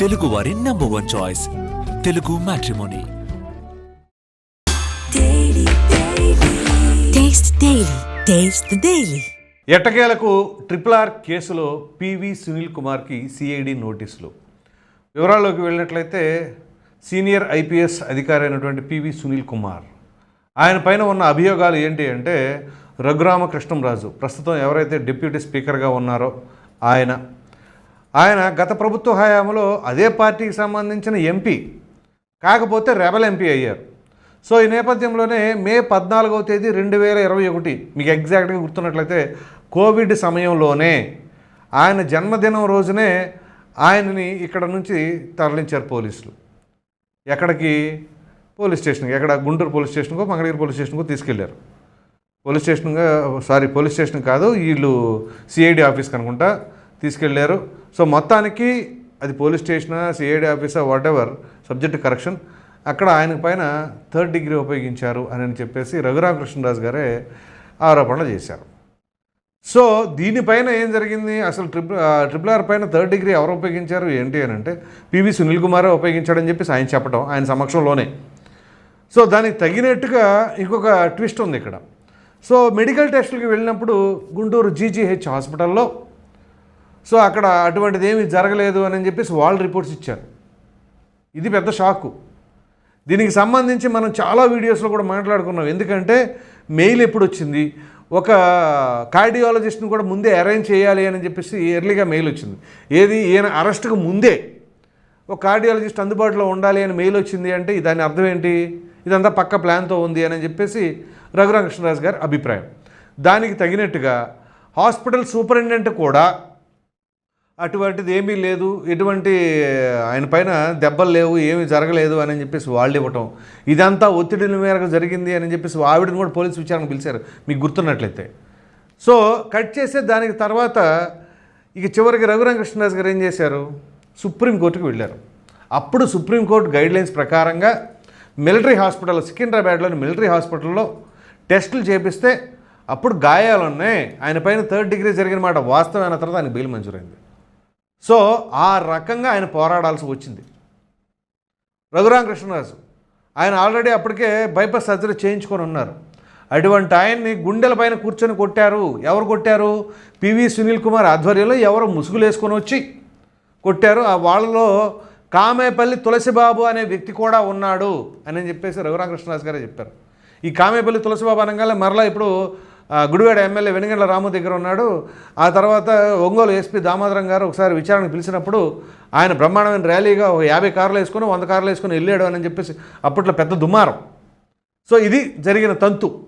తెలుగు వారి number one choice Telugu matrimony. ఎట్టకేలకు triple R కేసులో పివి సునీల్ కుమార్కి సిఐడి నోటీసులు. వివరాల్లోకి వెళ్ళినట్లయితే సీనియర్ ఐపీఎస్ అధికారి అయినటువంటి పివి సునీల్ కుమార్. ఆయన పైన ఉన్న అభియోగాలు ఏంటి అంటే రఘురామకృష్ణంరాజు. ప్రస్తుతం ఎవరైతే డిప్యూటీ స్పీకర్గా ఉన్నారో ఆయన. ఆయన గత ప్రభుత్వ హయాంలో అదే పార్టీకి సంబంధించిన ఎంపీ కాకపోతే రెబల్ ఎంపీ అయ్యారు. సో ఈ నేపథ్యంలోనే మే పద్నాలుగవ తేదీ రెండు వేల ఇరవై ఒకటి మీకు ఎగ్జాక్ట్గా గుర్తున్నట్లయితే కోవిడ్ సమయంలోనే ఆయన జన్మదినం రోజునే ఆయనని ఇక్కడ నుంచి తరలించారు పోలీసులు. ఎక్కడికి? పోలీస్ స్టేషన్కి. ఎక్కడ? గుంటూరు పోలీస్ స్టేషన్కో మంగళగిరి పోలీస్ స్టేషన్కో తీసుకెళ్ళారు. పోలీస్ స్టేషన్గా సారీ పోలీస్ స్టేషన్ కాదు వీళ్ళు సిఐడి ఆఫీస్ కనుకుంటా తీసుకెళ్ళారు సో మొత్తానికి అది పోలీస్ స్టేషన్ సిఐడి ఆఫీసా వాట్ ఎవర్ సబ్జెక్ట్ కరెక్షన్ అక్కడ ఆయన పైన థర్డ్ డిగ్రీ ఉపయోగించారు అని చెప్పేసి రఘురామకృష్ణరాజు గారే ఆరోపణలు చేశారు. సో దీనిపైన ఏం జరిగింది? అసలు ట్రిపుల్ ట్రిపుల్ ఆర్ పైన థర్డ్ డిగ్రీ ఎవరు ఉపయోగించారు? ఏంటి అని అంటే పివి సునీల్ కుమారే ఉపయోగించాడని చెప్పేసి ఆయన చెప్పడం ఆయన సమక్షంలోనే. సో దానికి తగినట్టుగా ఇంకొక ట్విస్ట్ ఉంది ఇక్కడ. సో మెడికల్ టెస్టులకి వెళ్ళినప్పుడు గుంటూరు జీజీహెచ్ హాస్పిటల్లో సో అక్కడ అటువంటిది ఏమీ జరగలేదు అని చెప్పేసి వాళ్ళు రిపోర్ట్స్ ఇచ్చారు. ఇది పెద్ద షాకు దీనికి సంబంధించి మనం చాలా వీడియోస్లో కూడా మాట్లాడుకున్నాం. ఎందుకంటే మెయిల్ ఎప్పుడు వచ్చింది? ఒక కార్డియాలజిస్ట్ని కూడా ముందే అరేంజ్ చేయాలి అని చెప్పేసి ఎర్లీగా మెయిల్ వచ్చింది. ఏది? ఈయన అరెస్ట్కు ముందే ఒక కార్డియాలజిస్ట్ అందుబాటులో ఉండాలి అని మెయిల్ వచ్చింది అంటే దాని అర్థం ఏంటి? ఇదంతా పక్క ప్లాన్తో ఉంది అని చెప్పేసి రఘురామకృష్ణరాజు గారి అభిప్రాయం. దానికి తగినట్టుగా హాస్పిటల్ సూపరింటెండెంట్ కూడా అటువంటిది ఏమీ లేదు. ఎటువంటి ఆయన పైన దెబ్బలు లేవు ఏమీ జరగలేదు అని చెప్పేసి వాళ్ళు ఇవ్వటం. ఇదంతా ఒత్తిడిల మేరకు జరిగింది అని చెప్పేసి ఆవిడని కూడా పోలీసు విచారణకు పిలిచారు. మీకు గుర్తున్నట్లయితే. సో కట్ చేసే దానికి తర్వాత ఇక చివరికి రఘురామకృష్ణరాజు గారు ఏం చేశారు? సుప్రీంకోర్టుకు వెళ్ళారు. అప్పుడు సుప్రీంకోర్టు గైడ్లైన్స్ ప్రకారంగా మిలిటరీ హాస్పిటల్ సికింద్రాబాద్లోని మిలిటరీ హాస్పిటల్లో టెస్టులు చేపిస్తే అప్పుడు గాయాలు ఉన్నాయి ఆయన పైన థర్డ్ డిగ్రీ జరిగిన మాట వాస్తవమైన తర్వాత ఆయన బెయిల్ మంజూరైంది. సో ఆ రకంగా ఆయన పోరాడాల్సి వచ్చింది. రఘురామకృష్ణరాజు ఆయన ఆల్రెడీ అప్పటికే బైపాస్ సర్జరీ చేయించుకొని ఉన్నారు. అటువంటి ఆయన్ని గుండెల పైన కూర్చొని కొట్టారు. ఎవరు కొట్టారు? పివి సునీల్ కుమార్ ఆధ్వర్యంలో ఎవరు ముసుగులు వేసుకొని వచ్చి కొట్టారు. ఆ వాళ్ళలో కామేపల్లి తులసిబాబు అనే వ్యక్తి కూడా ఉన్నాడు అని చెప్పేసి రఘురామకృష్ణరాజు గారే చెప్పారు. ఈ కామేపల్లి తులసిబాబు అనగానే మరలా ఇప్పుడు గుడివాడ ఎమ్మెల్యే వెనుగండ్ల రాము దగ్గర ఉన్నాడు. ఆ తర్వాత ఒంగోలు ఎస్పీ దామోదరం గారు ఒకసారి విచారణకు పిలిచినప్పుడు ఆయన బ్రహ్మాండమైన ర్యాలీగా ఒక యాభై కార్లు వేసుకుని వంద కార్లు వేసుకుని వెళ్ళాడు అని చెప్పేసి అప్పట్లో పెద్ద దుమారం సో ఇది జరిగిన తంతు.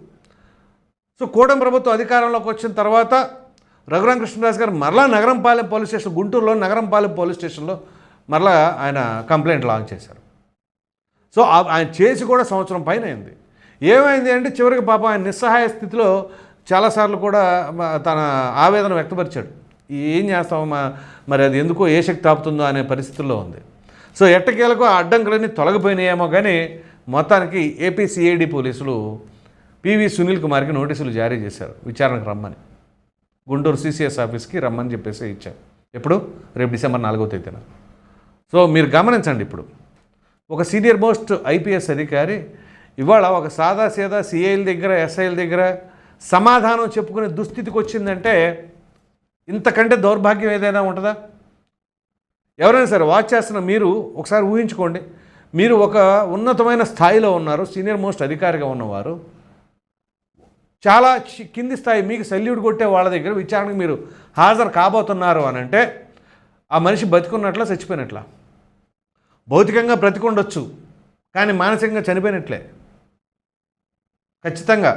సో కూటమి ప్రభుత్వం అధికారంలోకి వచ్చిన తర్వాత రఘురామకృష్ణరాజు గారు మరలా నగరంపాలెం పోలీస్ స్టేషన్ గుంటూరులో నగరంపాలెం పోలీస్ స్టేషన్లో మరలా ఆయన కంప్లైంట్ లాంచ్ చేశారు. సో ఆ- ఆయన చేసి కూడా సంవత్సరం పైన అయింది. ఏమైంది అంటే చివరికి పాపం ఆయన నిస్సహాయ స్థితిలో చాలాసార్లు కూడా తన ఆవేదన వ్యక్తపరిచాడు. ఏం చేస్తామమ్మా మరి అది ఎందుకో ఏ శక్తి ఆపుతుందో అనే పరిస్థితుల్లో ఉంది. సో ఎట్టకేలకు ఆ అడ్డంకులన్నీ తొలగిపోయినాయేమో కానీ మొత్తానికి ఏపీసీఐడి పోలీసులు పివి సునీల్ కుమార్కి నోటీసులు జారీ చేశారు. విచారణకు రమ్మని. గుంటూరు సిసిఎస్ ఆఫీస్కి రమ్మని చెప్పేసి ఇచ్చారు. ఎప్పుడు? రేపు డిసెంబర్ నాలుగో తేదీన. సో మీరు గమనించండి ఇప్పుడు. ఒక సీనియర్ మోస్ట్ ఐపీఎస్ అధికారి ఇవాళ ఒక సాదా సీదా సిఐల దగ్గర ఎస్ఐల దగ్గర సమాధానం చెప్పుకునే దుస్థితికి వచ్చిందంటే ఇంతకంటే దౌర్భాగ్యం ఏదైనా ఉంటుందా? ఎవరైనా సరే వాచ్ చేస్తున్న మీరు ఒకసారి ఊహించుకోండి. మీరు ఒక ఉన్నతమైన స్థాయిలో ఉన్నారు సీనియర్ మోస్ట్ అధికారిగా ఉన్నవారు. చాలా కింది స్థాయి మీకు సెల్యూట్ కొట్టే వాళ్ళ దగ్గర విచారణకు మీరు హాజరు కాబోతున్నారు అని అంటే ఆ మనిషి బతికున్నట్లా చచ్చిపోయినట్లా? భౌతికంగా బ్రతికుండొచ్చు కానీ మానసికంగా చనిపోయినట్లే? ఖచ్చితంగా.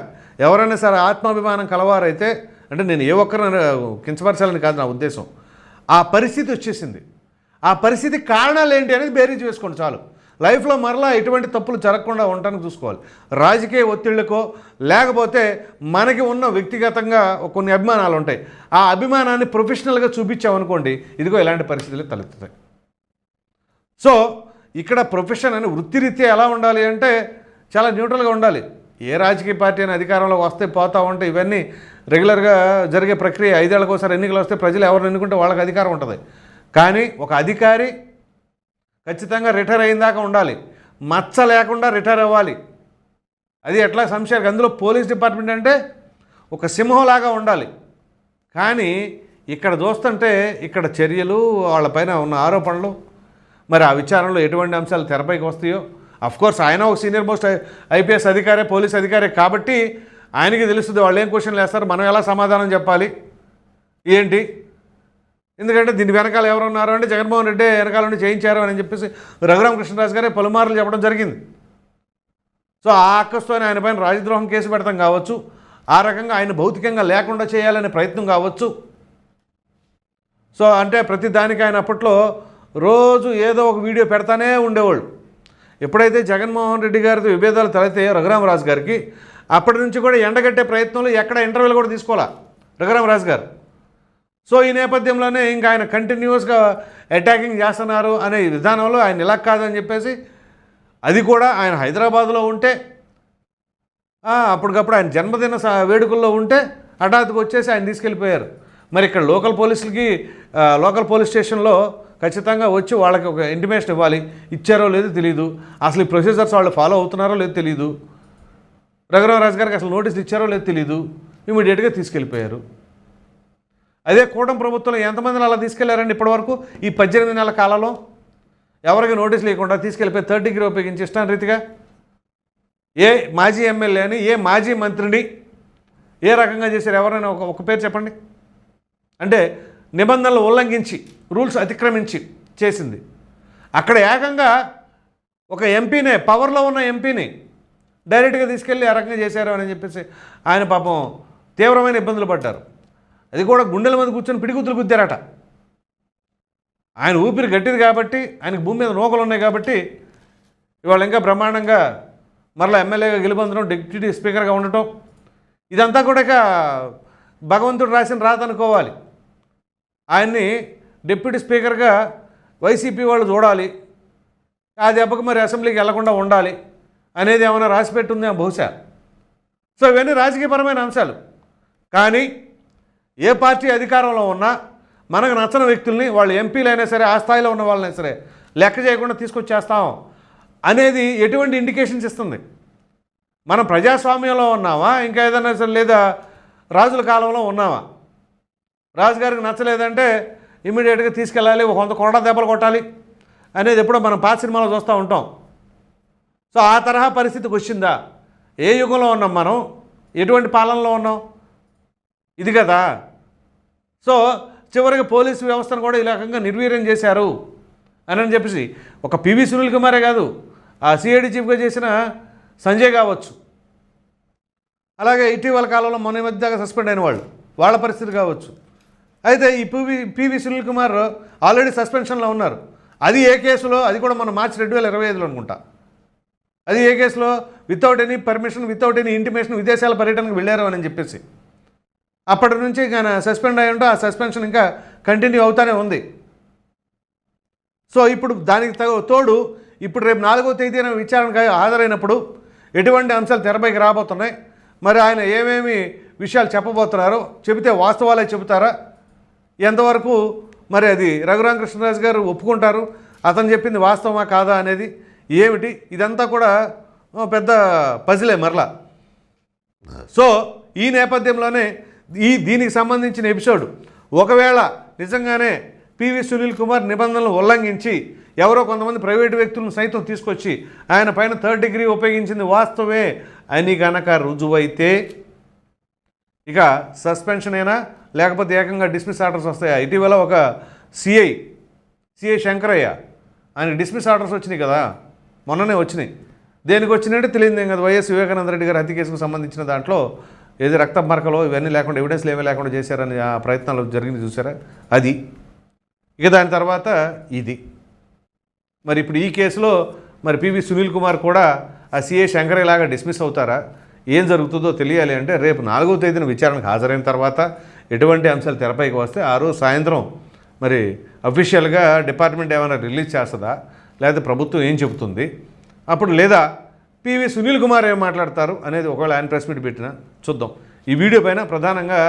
ఎవరైనా సరే ఆత్మాభిమానం కలవారైతే అంటే నేను ఏ ఒక్కరిని కించపరచాలని కాదు నా ఉద్దేశం. ఆ పరిస్థితి వచ్చేసింది. ఆ పరిస్థితి కారణాలు ఏంటి అనేది బేరీజ్ వేసుకోండి చాలు. లైఫ్లో మరలా ఎటువంటి తప్పులు జరగకుండా ఉండటానికి చూసుకోవాలి. రాజకీయ ఒత్తిళ్ళకో లేకపోతే మనకి ఉన్న వ్యక్తిగతంగా కొన్ని అభిమానాలు ఉంటాయి. ఆ అభిమానాన్ని ప్రొఫెషనల్గా చూపించామనుకోండి ఇదిగో ఇలాంటి పరిస్థితులు తలెత్తుతాయి. సో ఇక్కడ ప్రొఫెషన్ అని వృత్తిరీత్యా ఎలా ఉండాలి అంటే చాలా న్యూట్రల్గా ఉండాలి. ఏ రాజకీయ పార్టీ అయినా అధికారంలో వస్తే పోతా ఉంటే ఇవన్నీ రెగ్యులర్గా జరిగే ప్రక్రియ ఐదేళ్ళకోసారి ఎన్నికలు వస్తే ప్రజలు ఎవరిని ఎన్నుకుంటే వాళ్ళకి అధికారం ఉంటుంది. కానీ ఒక అధికారి ఖచ్చితంగా రిటైర్ అయిన దాకా ఉండాలి. మచ్చ లేకుండా రిటైర్ అవ్వాలి. అది ఎట్లా సంశయాలు అందులో పోలీస్ డిపార్ట్మెంట్ అంటే ఒక సింహంలాగా ఉండాలి. కానీ ఇక్కడ చూస్తుంటే ఇక్కడ చర్యలు వాళ్ళపైన ఉన్న ఆరోపణలు మరి ఆ విచారణలో ఎటువంటి అంశాలు తెరపైకి వస్తాయో కోర్స్ ఆయన ఒక సీనియర్ మోస్ట్ ఐపీఎస్ అధికారే పోలీస్ అధికారే కాబట్టి ఆయనకి తెలుస్తుంది వాళ్ళు ఏం క్వశ్చన్లు వేస్తారు మనం ఎలా సమాధానం చెప్పాలి ఏంటి? ఎందుకంటే దీని వెనకాల ఎవరు ఉన్నారు అంటే జగన్మోహన్ రెడ్డి వెనకాల నుండి చేయించారు అని చెప్పేసి రఘురామకృష్ణరాజు గారే పలుమార్లు చెప్పడం జరిగింది. సో ఆ అక్కస్తోనే ఆయన పైన రాజద్రోహం కేసు పెడతాం కావచ్చు ఆ రకంగా ఆయన భౌతికంగా లేకుండా చేయాలనే ప్రయత్నం కావచ్చు. సో అంటే ప్రతి దానికి ఆయన అప్పట్లో రోజు ఏదో ఒక వీడియో పెడతానే ఉండేవాళ్ళు. ఎప్పుడైతే జగన్మోహన్ రెడ్డి గారితో విభేదాలు తలెత్తాయో రఘురామరాజు గారికి అప్పటి నుంచి కూడా ఎండగట్టే ప్రయత్నంలో ఎక్కడ ఇంటర్వ్యూలు కూడా తీసుకోవాలా? రఘురామరాజు గారు. సో ఈ నేపథ్యంలోనే ఇంకా ఆయన కంటిన్యూస్గా అటాకింగ్ చేస్తున్నారు అనే విధానంలో ఆయన ఇలా కాదని చెప్పేసి అది కూడా ఆయన హైదరాబాద్లో ఉంటే అప్పటికప్పుడు ఆయన జన్మదిన వేడుకల్లో ఉంటే హఠాత్తుకు వచ్చేసి ఆయన తీసుకెళ్ళిపోయారు. మరి ఇక్కడ లోకల్ పోలీసులకి లోకల్ పోలీస్ స్టేషన్లో ఖచ్చితంగా వచ్చి వాళ్ళకి ఒక ఇంటిమేషన్ ఇవ్వాలి. ఇచ్చారో లేదో తెలియదు అసలు ఈ ప్రొసీజర్స్ వాళ్ళు ఫాలో అవుతున్నారో లేదో తెలియదు రఘురామరాజు గారికి అసలు నోటీసులు ఇచ్చారో లేదో తెలియదు ఇమీడియట్గా తీసుకెళ్ళిపోయారు. అదే కూటమి ప్రభుత్వంలో ఎంతమందిని అలా తీసుకెళ్ళారండి ఇప్పటివరకు? ఈ పద్దెనిమిది నెలల కాలంలో ఎవరికి నోటీస్ లేకుండా తీసుకెళ్ళిపోయి థర్డ్ డిగ్రీ ఉపయోగించి ఇష్టాన్ రీతిగా ఏ మాజీ ఎమ్మెల్యే అని ఏ మాజీ మంత్రిని ఏ రకంగా చేశారు? ఎవరైనా ఒక ఒక పేరు చెప్పండి. అంటే నిబంధనలు ఉల్లంఘించి రూల్స్ అతిక్రమించి చేసింది. అక్కడ ఏకంగా ఒక ఎంపీనే పవర్లో ఉన్న ఎంపీని డైరెక్ట్గా తీసుకెళ్ళి ఆ రకంగా చేశారు అని చెప్పేసి ఆయన పాపం తీవ్రమైన ఇబ్బందులు పడ్డారు. అది కూడా గుండెల మీద కూర్చొని పిడిగుతులు గుద్దారట. ఆయన ఊపిరి గట్టిది కాబట్టి ఆయనకు భూమి మీద నూకలు ఉన్నాయి కాబట్టి ఇవాళ ఇంకా బ్రహ్మాండంగా మరలా ఎమ్మెల్యేగా గెలుపొందడం డిప్యూటీ స్పీకర్గా ఉండటం ఇదంతా కూడా ఇక భగవంతుడు రాసిన రాత అనుకోవాలి. ఆయన్ని డిప్యూటీ స్పీకర్గా వైసీపీ వాళ్ళు చూడాలి. ఆ దెబ్బకు మరి అసెంబ్లీకి వెళ్ళకుండా ఉండాలి అనేది ఏమైనా రాసిపెట్టుందే బహుశా? సో ఇవన్నీ రాజకీయపరమైన అంశాలు. కానీ ఏ పార్టీ అధికారంలో ఉన్నా మనకు నచ్చని వ్యక్తుల్ని వాళ్ళు ఎంపీలైనా సరే ఆ స్థాయిలో ఉన్న వాళ్ళైనా సరే లెక్క చేయకుండా తీసుకొచ్చేస్తాం అనేది ఎటువంటి ఇండికేషన్స్ ఇస్తుంది? మనం ప్రజాస్వామ్యంలో ఉన్నామా? ఇంకా ఏదైనా సరే లేదా రాజుల కాలంలో ఉన్నామా? రాజుగారికి నచ్చలేదంటే ఇమీడియట్గా తీసుకెళ్ళాలి ఒక వంద కొరడా దెబ్బలు కొట్టాలి అనేది ఎప్పుడో మనం పాత సినిమాలో చూస్తూ ఉంటాం. సో ఆ తరహా పరిస్థితికి వచ్చిందా? ఏ యుగంలో ఉన్నాం మనం? ఎటువంటి పాలనలో ఉన్నాం? ఇది కదా. సో చివరికి పోలీసు వ్యవస్థను కూడా ఈ రకంగా నిర్వీర్యం చేశారు అని అని చెప్పేసి ఒక పివి సునీల్ కుమారే కాదు ఆ సిఐడి చీఫ్గా చేసిన సంజయ్ కావచ్చు. అలాగే ఇటీవల కాలంలో మొన్న మధ్య సస్పెండ్ అయిన వాళ్ళు వాళ్ళ పరిస్థితి కావచ్చు. అయితే ఈ PV PV Sunil Kumar already సస్పెన్షన్లో ఉన్నారు. అది ఏ కేసులో? అది కూడా మన మార్చి రెండు వేల ఇరవై ఐదులో అనుకుంటా. అది ఏ కేసులో? Without any permission without any intimation విదేశాల పర్యటనకు వెళ్ళారు అని చెప్పేసి. అప్పటి నుంచి ఇంకా సస్పెండ్ అయి ఉంటే ఆ సస్పెన్షన్ ఇంకా కంటిన్యూ అవుతానే ఉంది. సో ఇప్పుడు దానికి తోడు ఇప్పుడు రేపు నాలుగో తేదీన విచారణకు హాజరైనప్పుడు ఎటువంటి అంశాలు తెరపైకి రాబోతున్నాయి? మరి ఆయన ఏమేమి విషయాలు చెప్పబోతున్నారో? చెబితే వాస్తవాలే చెబుతారా? ఎంతవరకు మరి అది రఘురామకృష్ణరాజు గారు ఒప్పుకుంటారు? అతను చెప్పింది వాస్తవమా కాదా అనేది ఏమిటి? ఇదంతా కూడా పెద్ద పజిలే మరలా. సో ఈ నేపథ్యంలోనే ఈ దీనికి సంబంధించిన ఎపిసోడ్. ఒకవేళ నిజంగానే పివి సునీల్ కుమార్ నిబంధనలు ఉల్లంఘించి ఎవరో కొంతమంది ప్రైవేటు వ్యక్తులను సైతం తీసుకొచ్చి ఆయన పైన థర్డ్ డిగ్రీ ఉపయోగించింది వాస్తవే అని గనక రుజువైతే ఇక సస్పెన్షన్ అయినా లేకపోతే ఏకంగా డిస్మిస్ ఆర్డర్స్ వస్తాయా? ఇటీవల ఒక సిఐ సిఐ శంకరయ్య ఆయన డిస్మిస్ ఆర్డర్స్ వచ్చినాయి కదా? మొన్ననే వచ్చినాయి. దేనికి వచ్చినట్టే తెలియదు కదా. వైఎస్ వివేకానంద రెడ్డి గారు హత్య కేసుకు సంబంధించిన దాంట్లో ఏది రక్త మరకలు ఇవన్నీ లేకుండా ఎవిడెన్స్లు ఏమీ లేకుండా చేశారని ఆ ప్రయత్నాలు జరిగింది చూసారా అది. ఇక దాని తర్వాత ఇది. మరి ఇప్పుడు ఈ కేసులో మరి పివి సునీల్ కుమార్ కూడా ఆ సిఏ శంకరయ్య లాగా డిస్మిస్ అవుతారా? ఏం జరుగుతుందో తెలియాలి అంటే రేపు నాలుగో తేదీన విచారణకు హాజరైన తర్వాత ఎటువంటి అంశాలు తెరపైకి వస్తే ఆ రోజు సాయంత్రం మరి అఫీషియల్గా డిపార్ట్మెంట్ ఏమైనా రిలీజ్ చేస్తుందా? లేకపోతే ప్రభుత్వం ఏం చెబుతుంది? అప్పుడు లేదా పివి సునీల్ కుమార్ ఏం మాట్లాడతారు అనేది ఒకవేళ ఆయన ప్రెస్ మీట్ పెట్టినా చూద్దాం. ఈ వీడియో పైన ప్రధానంగా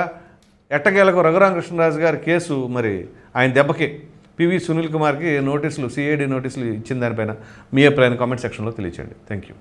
ఎట్టకేలకు రఘురామకృష్ణరాజు గారి కేసు మరి ఆయన దెబ్బకి పివి సునీల్ కుమార్కి నోటీసులు సిఐడి నోటీసులు ఇచ్చిన దానిపైన మీ అభిప్రాయాన్ని కామెంట్ సెక్షన్లో తెలియచేయండి. Thank you